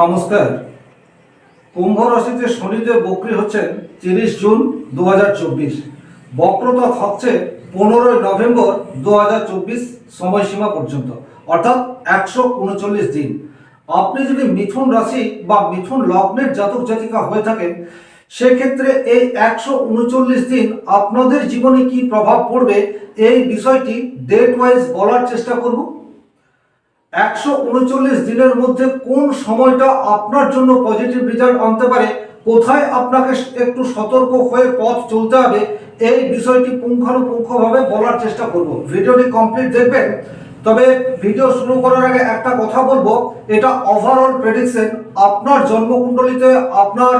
নমস্কার। কুম্ভ রাশিতে শনিদেব বক্রী হচ্ছেন তিরিশ জুন দু হাজার চব্বিশ। বক্রতা থাকছে পনেরোই নভেম্বর দু হাজার চব্বিশ সময়সীমা পর্যন্ত, অর্থাৎ একশো উনচল্লিশ দিন। আপনি যদি মিথুন রাশি বা মিথুন লগ্নের জাতক জাতিকা হয়ে থাকেন, সেক্ষেত্রে এই একশো উনচল্লিশ দিন আপনাদের জীবনে কি প্রভাব পড়বে এই বিষয়টি ডেট ওয়াইজ বলার চেষ্টা করব। একশো উনচল্লিশ দিনের মধ্যে কোন সময়টা আপনার জন্য পজিটিভ রেজাল্ট আনতে পারে? কোথায় আপনাকে একটু সতর্ক হয়ে পথ চলতে হবে? এই বিষয়টি পুঙ্খানুপুঙ্খভাবে বলার চেষ্টা করব। ভিডিওটি কমপ্লিট দেখবেন। তবে ভিডিও শুরু করার আগে একটা কথা বলব। এটা ওভারঅল প্রেডিকশন আপনার জন্মকুণ্ডলিতে আপনার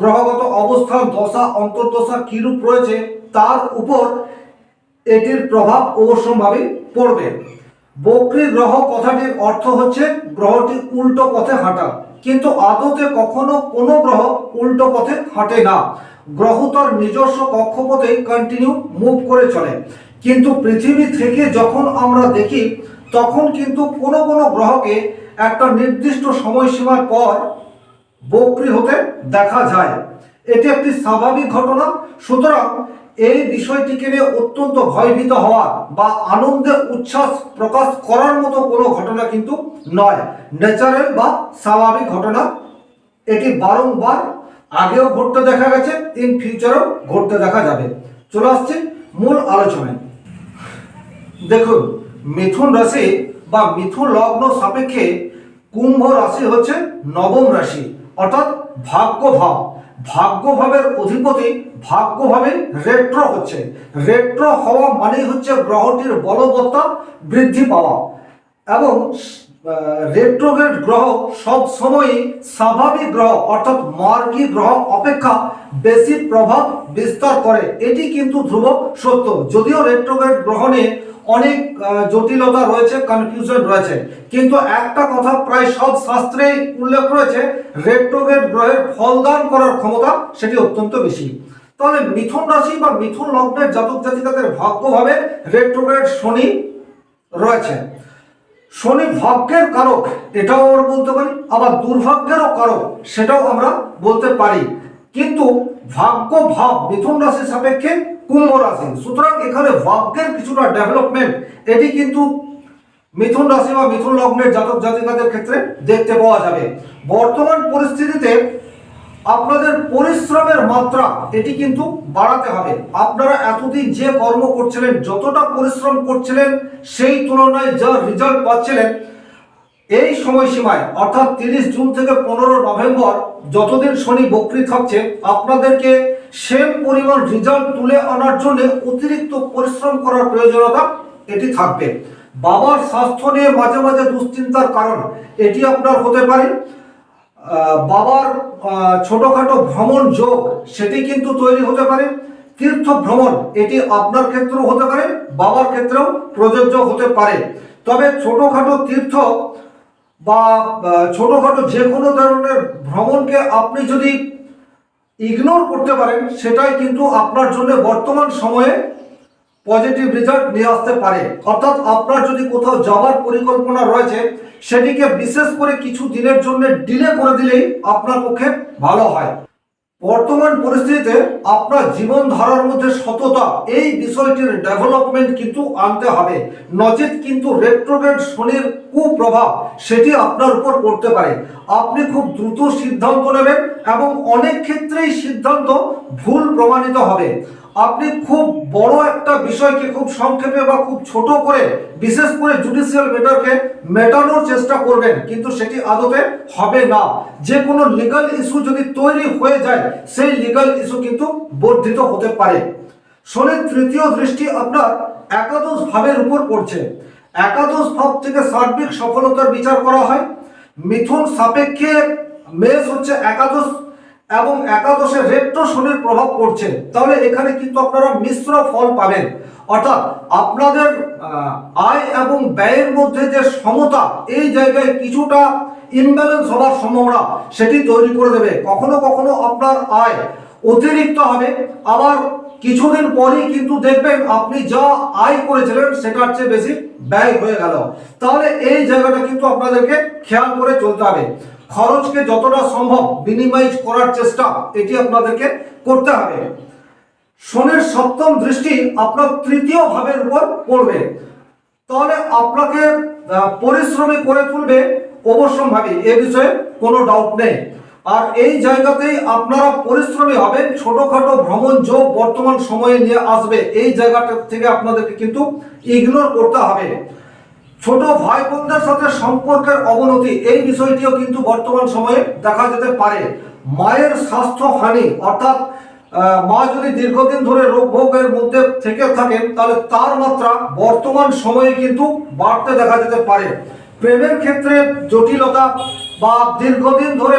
গ্রহগত অবস্থান, দশা, অন্তর্দশা কিরূপ রয়েছে, তার উপর এটির প্রভাব অবশ্যম্ভাবী পড়বে। বক্রী গ্রহ কথাটির অর্থ হচ্ছে গ্রহটি উল্টো পথে হাঁটা। কিন্তু আদতে কখনো কোনো গ্রহ উল্টো পথে হাঁটে না। গ্রহ তার নিজস্ব কক্ষপথে কন্টিনিউ মুভ করে চলে। কিন্তু পৃথিবী থেকে যখন আমরা দেখি, তখন কিন্তু কোনো কোনো গ্রহকে একটা নির্দিষ্ট সময়সীমার পর বক্রি হতে দেখা যায়। এটি একটি স্বাভাবিক ঘটনা। সুতরাং এই বিষয়টিকে নিয়ে অত্যন্ত ভয়ভীত হওয়া বা আনন্দে উচ্ছ্বাস প্রকাশ করার মতো কোনো ঘটনা কিন্তু নয়। ন্যাচারাল বা স্বাভাবিক ঘটনা। এটি বারংবার আগেও ঘটতে দেখা গেছে, ইন ফিউচারও ঘটতে দেখা যাবে। চলে আসছে মূল আলোচনায়। দেখুন, মিথুন রাশি বা মিথুন লগ্ন সাপেক্ষে কুম্ভ রাশি হচ্ছে নবম রাশি, অর্থাৎ ভাগ্য ভাব ভাগ্য ভাবের অধিপতি ভাগ্য ভাবে রেট্রো হচ্ছে। রেট্রো হওয়া মানেই হচ্ছে গ্রহটির বলবত্তা বৃদ্ধি পাওয়া। এবং রেট্রোগ্রেড গ্রহ সব সময়ই স্বাভাবিক গ্রহ, অর্থাৎ মার্গী গ্রহ অপেক্ষা বেশি প্রভাব বিস্তার করে। এটি কিন্তু ধ্রুব সত্য। যদিও রেট্রোগ্রেড গ্রহণে অনেক জটিলতা রয়েছে কনফিউশন রয়েছে। কিন্তু একটা কথা প্রায় সব শাস্ত্রেই উল্লেখ রয়েছে রেট্রোগ্রেড গ্রহের ফলদান করার ক্ষমতা সেটি অত্যন্ত বেশি। তাহলে মিথুন রাশি বা মিথুন লগ্নের জাতক জাতিকাদের ভাগ্যভাবে রেট্রোগ্রেড শনি রয়েছে। শনি ভাগ্যের কারক, এটাও আমরা বলতে পারি, আবার দুর্ভাগ্যেরও কারক, সেটাও আমরা বলতে পারি। কিন্তু ভাগ্য ভাব, মিথুন রাশির সাপেক্ষে কুম্ভ রাশি। সুতরাং এখানে ভাগ্যের কিছুটা ডেভেলপমেন্ট এটি কিন্তু মিথুন রাশি বা মিথুন লগ্নের জাতক জাতিকাদের ক্ষেত্রে দেখতে পাওয়া যাবে। বর্তমান পরিস্থিতিতে আপনাদের পরিশ্রমের মাত্রা, এটি কিন্তু বাড়াতে হবে। আপনারা এতদিন যে কর্ম করছিলেন, যতটা পরিশ্রম করছিলেন, সেই তুলনায় যা রেজাল্ট পাচ্ছিলেন, এই সময়সীমায়, অর্থাৎ তিরিশ জুন থেকে পনেরো নভেম্বর, যতদিন শনি বক্রি থাকছে, আপনাদেরকে সেম পরিমাণ রেজাল্ট তুলে আনার জন্য অতিরিক্ত পরিশ্রম করার প্রয়োজনীয়তা এটি থাকবে। বাবার স্বাস্থ্য নিয়ে মাঝে মাঝে দুশ্চিন্তার কারণ, এটি আপনার হতে পারে। বাবার ছোটখাটো ভ্রমণ যোগ সেটি কিন্তু তৈরি হতে পারে। তীর্থ ভ্রমণ, এটি আপনার ক্ষেত্রেও হতে পারে, বাবার ক্ষেত্রেও প্রযোজ্য হতে পারে। তবে ছোটখাটো তীর্থ বা ছোটখাটো যে কোনো ধরনের ভ্রমণকে আপনি যদি ইগনোর করতে পারেন, সেটাই কিন্তু আপনার জন্য বর্তমান সময়ে পজিটিভ রেজাল্ট নিয়ে আসতে পারে। অর্থাৎ আপনার যদি কোথাও যাওয়ার পরিকল্পনা রয়েছে, সেটিকে বিশেষ করে কিছু দিনের জন্য ডিলে করে দিলেই আপনার পক্ষে ভালো হয়। বর্তমান পরিস্থিতিতে আপনার জীবন ধারার মধ্যে সততা, এই বিষয়টির ডেভেলপমেন্ট কিন্তু আনতে হবে। নচেত কিন্তু রেট্রোগ্রেড শনির কুপ্রভাব সেটি আপনার উপর পড়তে পারে। আপনি খুব দ্রুত সিদ্ধান্ত নেবেন এবং অনেক ক্ষেত্রেই সিদ্ধান্ত ভুল প্রমাণিত হবে। আপনি খুব বড় একটা বিষয়কে খুব সংক্ষেপে বা খুব ছোট করে, বিশেষ করে জুডিশিয়াল ম্যাটারকে মেটানোর চেষ্টা করবেন, কিন্তু সেটি আদতে হবে না। যে কোনো লিগাল ইস্যু যদি তৈরি হয়ে যায়, সেই লিগাল ইস্যু কিন্তু বর্ধিত হতে পারে। শনির তৃতীয় দৃষ্টি আপনার একাদশ ভাবের উপর পড়ছে। একাদশ ভাব থেকে সার্বিক সফলতার বিচার করা হয়। মিথুন সাপেক্ষে মেষ হচ্ছে একাদশ এবং একাদশে রেট্রো শনির প্রভাব পড়ছে। তাহলে এখানে কিন্তু আপনারা মিশ্র ফল পাবেন। অর্থাৎ আপনাদের আয় এবং ব্যয়ের মধ্যে যে সমতা, এই জায়গায় কিছুটা ইমব্যালেন্স হওয়ার সম্ভাবনা সেটি তৈরি করে দেবে। কখনো কখনো আপনার আয় অতিরিক্ত হবে। আবার কিছুদিন পরেই কিন্তু দেখবেন আপনি যা আয় করেছিলেন সেটার চেয়ে বেশি ব্যয় হয়ে গেল। তাহলে এই জায়গাটা কিন্তু আপনাদেরকে খেয়াল করে চলতে হবে। খরচকে যতটা সম্ভব মিনিমাইজ করার চেষ্টা এটি আপনাদেরকে করতে হবে। শনির সপ্তম দৃষ্টি আপনার তৃতীয় ভাবের উপর পড়বে। তাহলে আপনাকে পরিশ্রমী করে তুলবে অবশ্যম্ভাবী, এ বিষয়ে কোনো ডাউট নেই। আর এই জায়গাতেই আপনারা পরিশ্রমী হবেন। ছোটখাটো ভ্রমণ যোগ বর্তমান সময়ে নিয়ে আসবে। এই জায়গাটা থেকে আপনাদেরকে কিন্তু ইগনোর করতে হবে। ছোট ভাই বোনদের সাথে সম্পর্কের অবনতি, এই বিষয়টিও কিন্তু বর্তমান সময়ে দেখা যেতে পারে। মায়ের স্বাস্থ্য হানি, অর্থাৎ মা যদি দীর্ঘদিন ধরে রোগ ভোগের মধ্যে থেকে থাকেন, তাহলে তার মাত্রা বর্তমান সময়ে কিন্তু বাড়তে দেখা যেতে পারে। প্রেমের ক্ষেত্রে জটিলতা বা দীর্ঘদিন ধরে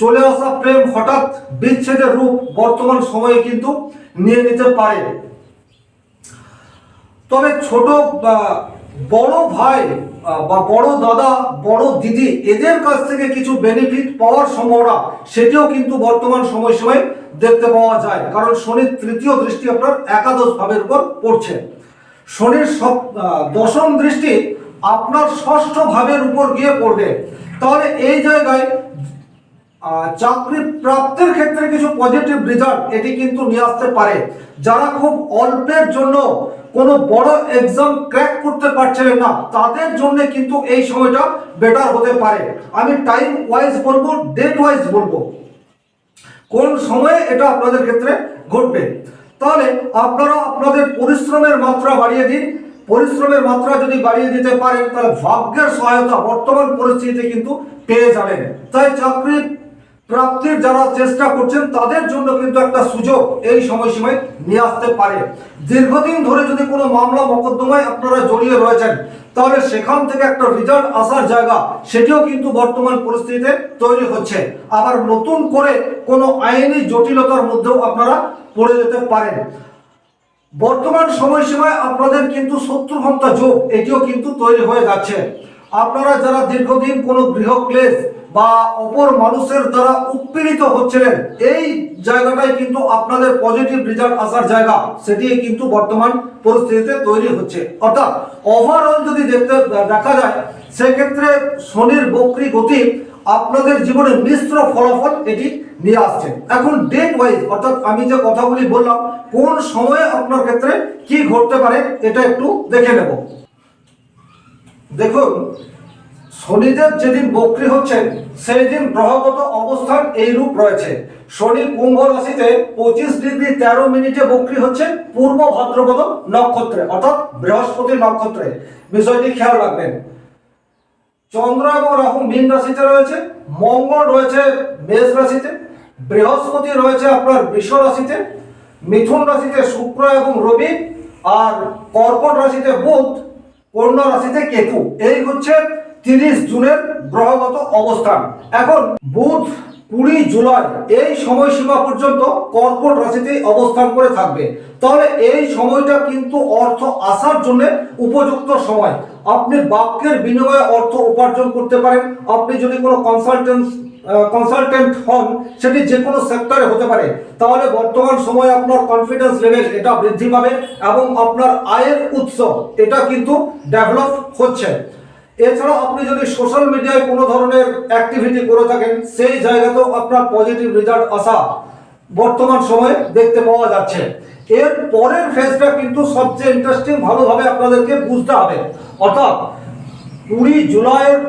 চলে আসা প্রেম হঠাৎ বিচ্ছেদের রূপ বর্তমান সময়ে কিন্তু নিয়ে নিতে পারে। তবে ছোট বড় ভাই বা বড় দাদা বড় দিদি এদের কাছ থেকে কিছু বেনিফিট পাওয়ার সম্ভাবনা সেটিও কিন্তু বর্তমান সময়সীমায় দেখতে পাওয়া যায়। কারণ শনির তৃতীয় দৃষ্টি আপনার একাদশ ভাবের উপর পড়ছে। শনির আহ, দশম দৃষ্টি আপনার ষষ্ঠ ভাবের উপর গিয়ে পড়বে। তাহলে এই জায়গায় চাকরি প্রাপ্তির ক্ষেত্রে কিছু পজিটিভ রেজাল্ট এটি কিন্তু নিয়ে আসতে পারে। যারা খুব অল্পের জন্য কোনো বড় এক্সাম ক্র্যাক করতে পারছিলেন না, তাদের জন্য কিন্তু এই সময়টা বেটার হতে পারে। আমি টাইম ওয়াইজ বলব ডেট ওয়াইজ বলব। কোন সময়ে এটা আপনাদের ক্ষেত্রে ঘটবে? তাহলে আপনারা আপনাদের পরিশ্রমের মাত্রা বাড়িয়ে দিন। পরিশ্রমের মাত্রা যদি বাড়িয়ে দিতে পারেন, তাহলে ভাগ্যের সহায়তা বর্তমান পরিস্থিতিতে কিন্তু পেয়ে যাবেন। তাই চাকরি প্রাপ্তির যারা চেষ্টা করছেন, তাদের জন্য কিন্তু একটা সুযোগ এই সময়সীমায় নিয়ে আসতে পারে। দীর্ঘদিন ধরে যদি কোনো মামলা মোকদ্দমায় আপনারা জড়িয়ে রয়েছেন, তাহলে সেখান থেকে একটা রেজাল্ট আসার জায়গা, সেটিও কিন্তু বর্তমান পরিস্থিতিতে তৈরি হচ্ছে। আবার নতুন করে কোনো আইনি জটিলতার মধ্যেও আপনারা পড়ে যেতে পারেন। বর্তমান সময়সীমায় আপনাদের কিন্তু শত্রু ঘণ্টা যোগ, এটিও কিন্তু তৈরি হয়ে যাচ্ছে। আপনারা যারা দীর্ঘদিন কোনো গৃহ ক্লেশ বা অপর মানুষের দ্বারা উৎপীড়িত হচ্ছিলেন, এই জায়গাটাই কিন্তু আপনাদের পজিটিভ রেজাল্ট আসার জায়গা। সেটি কিন্তু বর্তমান পরিস্থিতিতে তৈরি হচ্ছে। অর্থাৎ ওভারঅল যদি দেখতে, দেখা যায়, সেক্ষেত্রে শনির বক্রি গতি আপনাদের জীবনে মিশ্র ফলাফল এটি নিয়ে আসছে। এখন ডেট ওয়াইজ অর্থাৎ আমি যে কথাগুলি বললাম, কোন সময়ে আপনার ক্ষেত্রে কি ঘটতে পারে, এটা একটু দেখে নেব। দেখুন শনিদেব যেদিন বক্রি হচ্ছেন সেই দিন গ্রহগত অবস্থান এই রূপ রয়েছে। শনি কুম্ভ রাশিতে পঁচিশ ডিগ্রি তেরো মিনিটে বক্রি হচ্ছে পূর্ব ভাদ্রপদ নক্ষত্রে, অর্থাৎ বৃহস্পতি নক্ষত্রে। বিষয়টি খেয়াল রাখবেন। চন্দ্র এবং রাহু মীন রাশিতে রয়েছে, মঙ্গল রয়েছে মেষ রাশিতে, বৃহস্পতি রয়েছে আপনার বৃষ রাশিতে, মিথুন রাশিতে শুক্র এবং রবি, আর কর্কট রাশিতে বুধ, কন্যা রাশিতে কেতু। এই হচ্ছে তিরিশ জুনের গ্রহগত অবস্থান। এখন বুধ কুড়ি জুলাই, এই সময়সীমা পর্যন্ত কর্কট রাশিতে অবস্থান করে থাকবে। তাহলে এই সময়টা কিন্তু অর্থ আসার জন্য উপযুক্ত সময়। আপনি বাক্যের বিনিময়ে অর্থ উপার্জন করতে পারেন। আপনি যদি কোনো কনসালটেন্স কনসালটেন্ট হন, সেটি যে কোনো সেক্টরে হতে পারে। তাহলে বর্তমান সময়ে আপনার কনফিডেন্স লেভেল এটা বৃদ্ধি পাবে এবং আপনার আয়ের উৎস এটা কিন্তু ডেভেলপ হচ্ছে। এছাড়াও আপনি যদি সোশ্যাল মিডিয়ায় কোনো ধরনের অ্যাক্টিভিটি করে থাকেন, সেই জায়গাতেও আপনার পজিটিভ রেজাল্ট আসা বর্তমান সময়ে দেখতে পাওয়া যাচ্ছে। এর পরের ফেজটা কিন্তু সবচেয়ে ইন্টারেস্টিং ভালোভাবে আপনাদেরকে বুঝতে হবে। অর্থাৎ কুড়ি জুলাইয়ের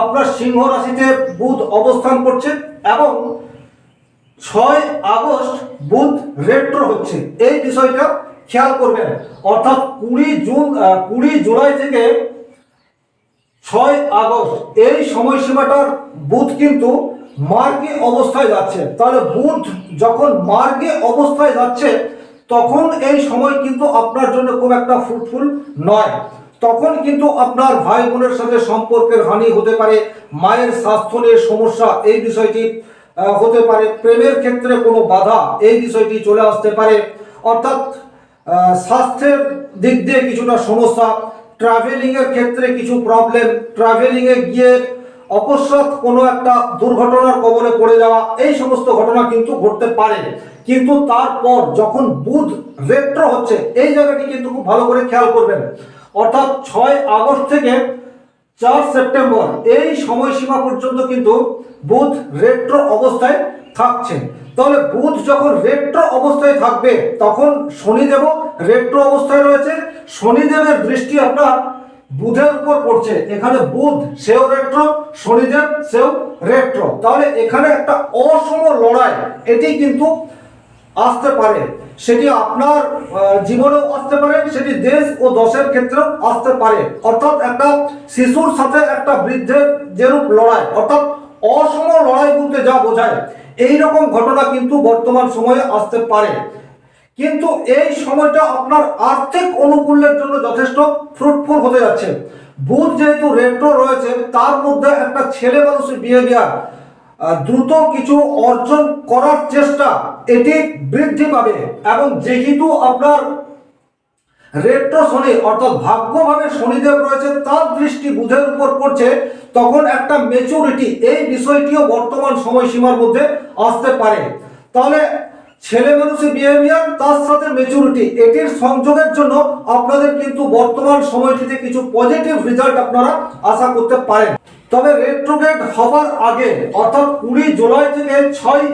আপনার সিংহ রাশিতে বুধ অবস্থান করছে এবং ছয় আগস্ট বুধ রেট্রো হচ্ছে। এই বিষয়টা খেয়াল করবেন। অর্থাৎ কুড়ি জুন কুড়ি জুলাই থেকে ছয় আগস্ট, এই সময়সীমাটার বুথ কিন্তু মার্গে অবস্থায় যাচ্ছে। তাহলে বুথ যখন মার্গে অবস্থায় যাচ্ছে, তখন এই সময় কিন্তু আপনার জন্য খুব একটা ফ্রুটফুল নয়। তখন কিন্তু আপনার ভাই বোনের সাথে সম্পর্কের হানি হতে পারে, মায়ের স্বাস্থ্য নিয়ে সমস্যা, এই বিষয়টি হতে পারে। প্রেমের ক্ষেত্রে কোনো বাধা, এই বিষয়টি চলে আসতে পারে। অর্থাৎ স্বাস্থ্যের দিক দিয়ে কিছুটা সমস্যা ট্রাভেলিং এর ক্ষেত্রে কিছু প্রবলেম ট্রাভেলিং এ গিয়ে অকস্মাৎ কোনো একটা দুর্ঘটনার কবলে পড়ে যাওয়া, এই সমস্ত ঘটনা কিন্তু ঘটতে পারে। কিন্তু তারপর যখন বুধ রেট্রো হচ্ছে, এই জায়গাটি কিন্তু খুব ভালো করে খেয়াল করবেন। অর্থাৎ ছয় আগস্ট থেকে চার সেপ্টেম্বর, এই সময়সীমা পর্যন্ত কিন্তু বুধ রেট্রো অবস্থায় থাকছে তাহলে বুধ যখন রেট্রো অবস্থায় থাকবে, তখন শনিদেব রেট্রো অবস্থায় রয়েছে। শনিদেবের দৃষ্টি আপনার বুধের উপর পড়ছে। এখানে বুধ সেও রেট্রো শনিদেব সেও রেট্রো তাহলে এখানে একটা অসম লড়াই, এটি কিন্তু আসতে পারে। সেটি আপনার জীবনেও আসতে পারে, সেটি দেশ ও দশের ক্ষেত্রেও আসতে পারে। অর্থাৎ একটা শিশুর সাথে একটা বৃদ্ধের যেরূপ লড়াই, অর্থাৎ অসম লড়াই বলতে যা বোঝায়। এই রকম ঘটনা কিন্তু বর্তমান সময়ে আসতে পারে। কিন্তু এই সময়টা আপনার আর্থিক অনুকূলের জন্য যথেষ্ট ফ্রুটফুল হতে যাচ্ছে। বুধ যেহেতু রেট্রো রয়েছে, তার মধ্যে একটা ছেলে মানুষের বিহেভিয়ার দ্রুত কিছু অর্জন করার চেষ্টা, এটি বৃদ্ধি পাবে। এবং যেহেতু আপনার রেট্রো শনি অর্থাৎ ভাগ্যভাবে শনিদেব রয়েছে, তার দৃষ্টি বুধের উপর পড়ছে, তখন একটা মেচুরিটি এই বিষয়টিও বর্তমান সময়সীমার মধ্যে আসতে পারে। তাহলে ছেলে মানুষের বিহেভিয়ার তার সাথে মেচুরিটি এটির সংযোগের জন্য আপনাদের কিন্তু বর্তমান সময়টিতে কিছু পজিটিভ রেজাল্ট আপনারা আশা করতে পারেন। তবে রেট্রোগেট হবার আগে, অর্থাৎ কুড়ি জুলাই থেকে ছয়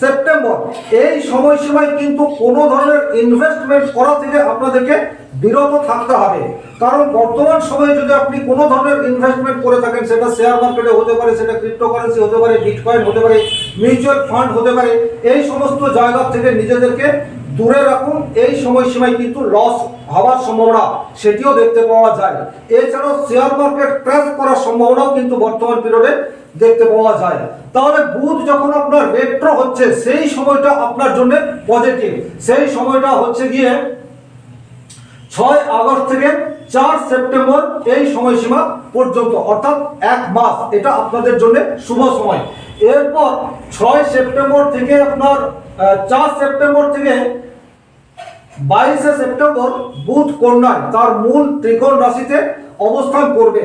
সেপ্টেম্বর। এই সময়সীমায় কিন্তু কোনো ধরনের ইনভেস্টমেন্ট করা থেকে আপনাদেরকে বিরত থাকতে হবে। কারণ বর্তমান সময়ে যদি আপনি কোনো ধরনের ইনভেস্টমেন্ট করে থাকেন, সেটা শেয়ার মার্কেটে হতে পারে, সেটা ক্রিপ্টোকারেন্সি হতে পারে বিটকয়েন হতে পারে মিউচুয়াল ফান্ড হতে পারে, এই সমস্ত জায়গা থেকে নিজেদেরকে দূরে রাখুন, এই সময়সীমায় কিন্তু লস হওয়ার সম্ভাবনা সেটিও দেখতে পাওয়া যায়। এছাড়াও শেয়ার মার্কেট ক্র্যাশ করার সম্ভাবনাও কিন্তু বর্তমান পিরিয়ডে দেখতে পাওয়া যায়। তাহলে বুধ যখন আপনার রেট্রো হচ্ছে, সেই সময়টা আপনার জন্য পজিটিভ সেই সময়টা হচ্ছে গিয়ে ছয় আগস্ট থেকে চার সেপ্টেম্বর এই সময়সীমা পর্যন্ত, অর্থাৎ এক মাস, এটা আপনাদের জন্য শুভ সময়। এরপর ছয় সেপ্টেম্বর থেকে আপনার চার সেপ্টেম্বর থেকে বাইশে সেপ্টেম্বর বুধ কন্যায় তার মূল ত্রিকোণ রাশিতে অবস্থান করবে।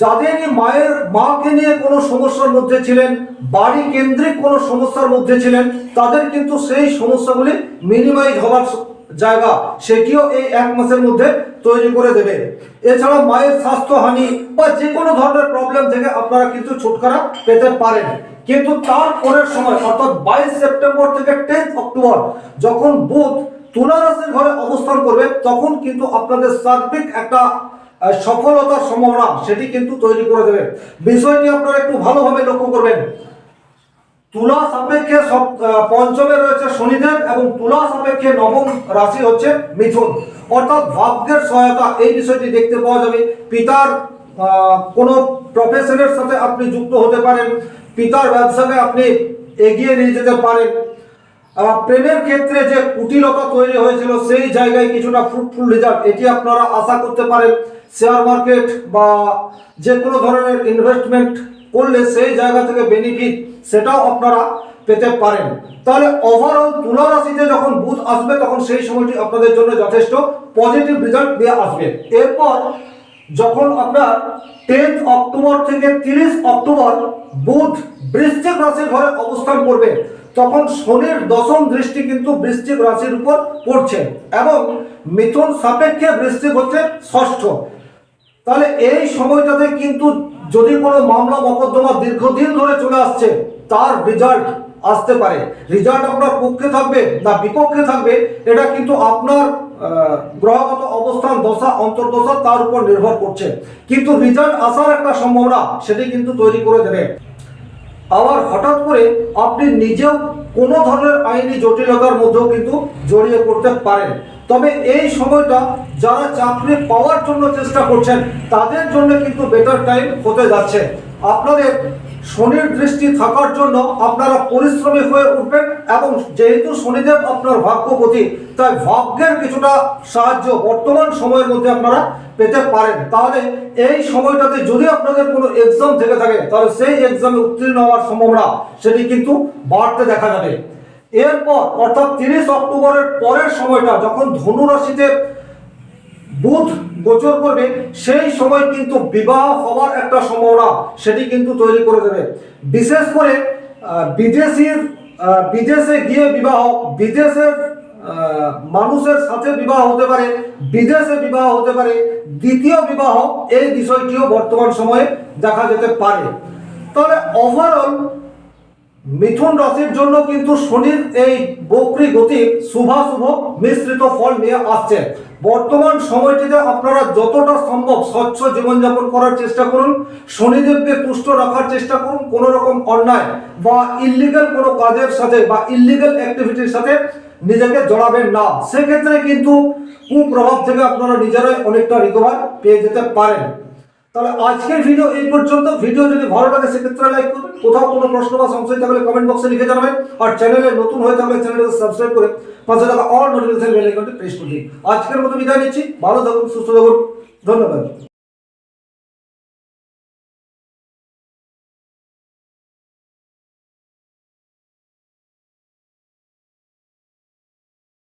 যাদের মায়ের, মাকে নিয়ে কোনো সমস্যার মধ্যে ছিলেন, বাড়ি কেন্দ্রিক কোনো সমস্যার মধ্যে ছিলেন, তাদের কিন্তু সেই সমস্যাগুলি মিনিমাইজ হওয়ার জায়গা সেটিও এই এক মাসের মধ্যে তৈরি করে দেবে। এছাড়া মায়ের স্বাস্থ্যহানি বা যে কোনো ধরনের প্রবলেম থেকে আপনারা কিন্তু ছুটকারা পেতে পারেন। কিন্তু তার পরের সময়, অর্থাৎ বাইশ সেপ্টেম্বর থেকে টেন্থ অক্টোবর, যখন বুধ তুলা রাশির ঘরে অবস্থান করবে, তখন কিন্তু আপনাদের সার্বিক একটা সফলতার সম্ভাবনা সেটি কিন্তু তৈরি করে দেবে। বিষয়টি আপনারা একটু ভালোভাবে লক্ষ্য করবেন। তুলা সাপেক্ষে পঞ্চমে রয়েছে শনিদেব এবং তুলা সাপেক্ষে নবম রাশি হচ্ছে মিথুন। অর্থাৎ ভাগ্যের সহায়তা, এই বিষয়টি দেখতে পাওয়া যাবে। পিতার কোনো প্রফেশনের সাথে আপনি যুক্ত হতে পারেন। পিতার ব্যবসাকে আপনি এগিয়ে নিয়ে যেতে পারেন। প্রেমের ক্ষেত্রে যে কুটিলতা তৈরি হয়েছিল, সেই জায়গায় কিছুটা ফ্রুটফুল রেজাল্ট এটি আপনারা আশা করতে পারেন শেয়ার মার্কেট বা যে কোনো ধরনের ইনভেস্টমেন্ট করলে সেই জায়গা থেকে বেনিফিট সেটাও আপনারা পেতে পারেন। তাহলে ওভারঅল তুলা রাশিতে যখন বুধ আসবে, তখন সেই সময়টি আপনাদের জন্য যথেষ্ট পজিটিভ রেজাল্ট দিয়ে আসবে। এরপর যখন আপনার টেন্থ অক্টোবর থেকে তিরিশ অক্টোবর বুধ বৃশ্চিক রাশির ঘরে অবস্থান করবে তখন শনির দশম দৃষ্টি কিন্তু বৃশ্চিক রাশির উপর পড়ছে এবং মিথুন সাপেক্ষে বৃশ্চিক হচ্ছে ষষ্ঠ। তাহলে এই সময়টাতে কিন্তু যদি কোনো মামলা মকদ্দমা দীর্ঘদিন ধরে চলে আসছে, তার রেজাল্ট আসতে পারে। রেজাল্ট আপনার পক্ষে থাকবে না বিপক্ষে থাকবে, এটা কিন্তু আপনার গ্রহগত অবস্থান, দশা, অন্তর্দশা তার উপর নির্ভর করছে। কিন্তু রেজাল্ট আসার একটা সম্ভাবনা, সেটি কিন্তু তৈরি করে দেবে। আবার হঠাৎ করে আপনি নিজেও কোনো ধরনের আইনি জটিলতার মধ্যেও কিন্তু জড়িয়ে পড়তে পারেন। তবে এই সময়টা যারা চাকরি পাওয়ার জন্য চেষ্টা করছেন, তাদের জন্য কিন্তু বেটার টাইম হতে যাচ্ছে। আপনাদের শনির দৃষ্টি থাকার জন্য আপনারা পরিশ্রমী হয়ে উঠবেন এবং যেহেতু শনিদেব আপনার ভাগ্যপতি, তাই ভাগ্যের কিছুটা সাহায্য বর্তমান সময়ের মধ্যে আপনারা পেতে পারেন। তাহলে এই সময়টাতে যদি আপনাদের কোনো এক্সাম থেকে থাকে, তাহলে সেই এক্সামে উত্তীর্ণ হওয়ার সম্ভাবনা, সেটি কিন্তু বাড়তে দেখা যাবে। এরপর, অর্থাৎ তিরিশ অক্টোবরের পরের সময়টা, যখন ধনু রাশিতে বুধ গোচর করবে, সেই সময় কিন্তু বিবাহ হওয়ার একটা সম্ভাবনা সেটি কিন্তু তৈরি করে দেবে। বিশেষ করে বিদেশির বিদেশে গিয়ে বিবাহ, বিদেশের মানুষের সাথে বিবাহ হতে পারে, বিদেশে বিবাহ হতে পারে, দ্বিতীয় বিবাহ এই বিষয়টিও বর্তমান সময়ে দেখা যেতে পারে। তাহলে ওভারঅল মিথুন রাশির জন্য কিন্তু শনির এই বক্রি গতি শুভাশুভ মিশ্রিত ফল নিয়ে আসছে। বর্তমান সময়টিতে আপনারা যতটা সম্ভব স্বচ্ছ জীবনযাপন করার চেষ্টা করুন, শনিদেবকে তুষ্ট রাখার চেষ্টা করুন, কোনো রকম অন্যায় বা ইল্লিগাল কোনো কাজের সাথে বা ইল্লিগাল অ্যাক্টিভিটির সাথে নিজেকে জড়াবেন না। সেক্ষেত্রে কিন্তু কুপ্রভাব থেকে আপনারা নিজেরাই অনেকটা রিকভার পেয়ে যেতে পারেন। তাহলে আজকের ভিডিও এই পর্যন্ত। ভিডিও যদি ভালো লাগে, সেক্ষেত্রে লাইক করবেন কোথাও কোনো প্রশ্ন বা সংশয় থাকলে কমেন্ট বক্সে লিখে জানাবেন। আর চ্যানেলে নতুন হয়ে থাকলে চ্যানেলটাকে সাবস্ক্রাইব করে পাশে থাকা অল নোটিফিকেশন বেল আইকনটি প্রেস করে দিন। আজকের মতো বিদায় নিচ্ছি। ভালো থাকুন, সুস্থ থাকুন। ধন্যবাদ।